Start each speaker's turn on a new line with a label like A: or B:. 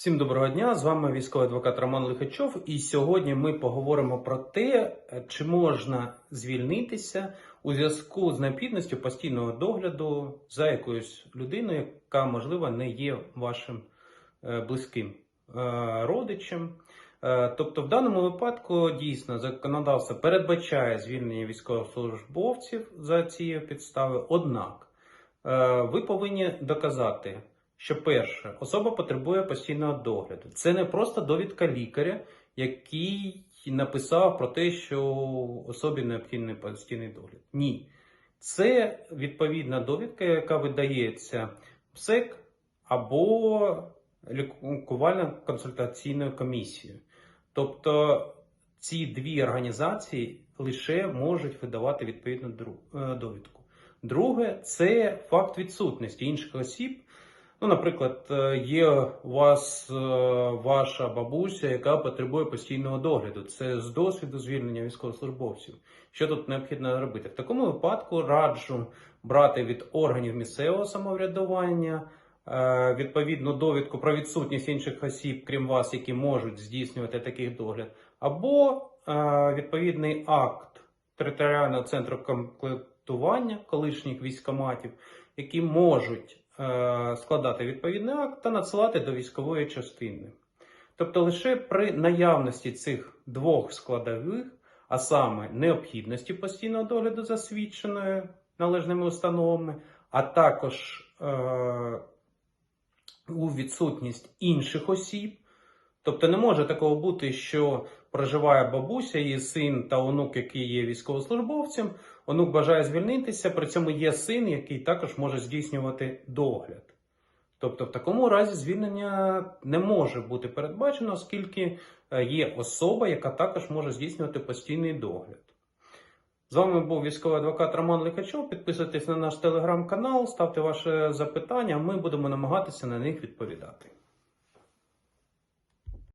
A: Всім доброго дня! З вами військовий адвокат Роман Лихачов. І сьогодні ми поговоримо про те, чи можна звільнитися у зв'язку з необхідністю постійного догляду за якоюсь людиною, яка, можливо, не є вашим е, близьким е, родичем. Е, Тобто, в даному випадку дійсно законодавство передбачає звільнення військовослужбовців за цією підставою. Однак ви повинні доказати, що перше, особа потребує постійного догляду. Це не просто довідка лікаря, який написав про те, що особі необхідний постійний догляд. Ні. Це відповідна довідка, яка видається ПСЕК або лікувально-консультаційною комісією. Тобто ці дві організації лише можуть видавати відповідну е, довідку. Друге, це факт відсутності інших осіб. Ну, наприклад, е, є у вас е, ваша бабуся, яка потребує постійного догляду. Це з досвіду звільнення військовослужбовців. Що тут необхідно робити? В такому випадку раджу брати від органів місцевого самоврядування е, відповідну довідку про відсутність інших осіб, крім вас, які можуть здійснювати такий догляд, або відповідний акт територіального центру комплектування колишніх військоматів, які можуть складати відповідний акт та надсилати до військової частини. Тобто лише при наявності цих двох складових, а саме необхідності постійного догляду за свідченою належними установами, а також е, у відсутність інших осіб. Тобто не може такого бути, що проживає бабуся, її син та онук, який є військовослужбовцем, онук бажає звільнитися, при цьому є син, який також може здійснювати догляд. Тобто, в такому разі звільнення не може бути передбачено, оскільки е, є особа, яка також може здійснювати постійний догляд. З вами був військовий адвокат Роман Лихачов. Підписуйтесь на наш телеграм-канал, ставте ваші запитання, ми будемо намагатися на них відповідати.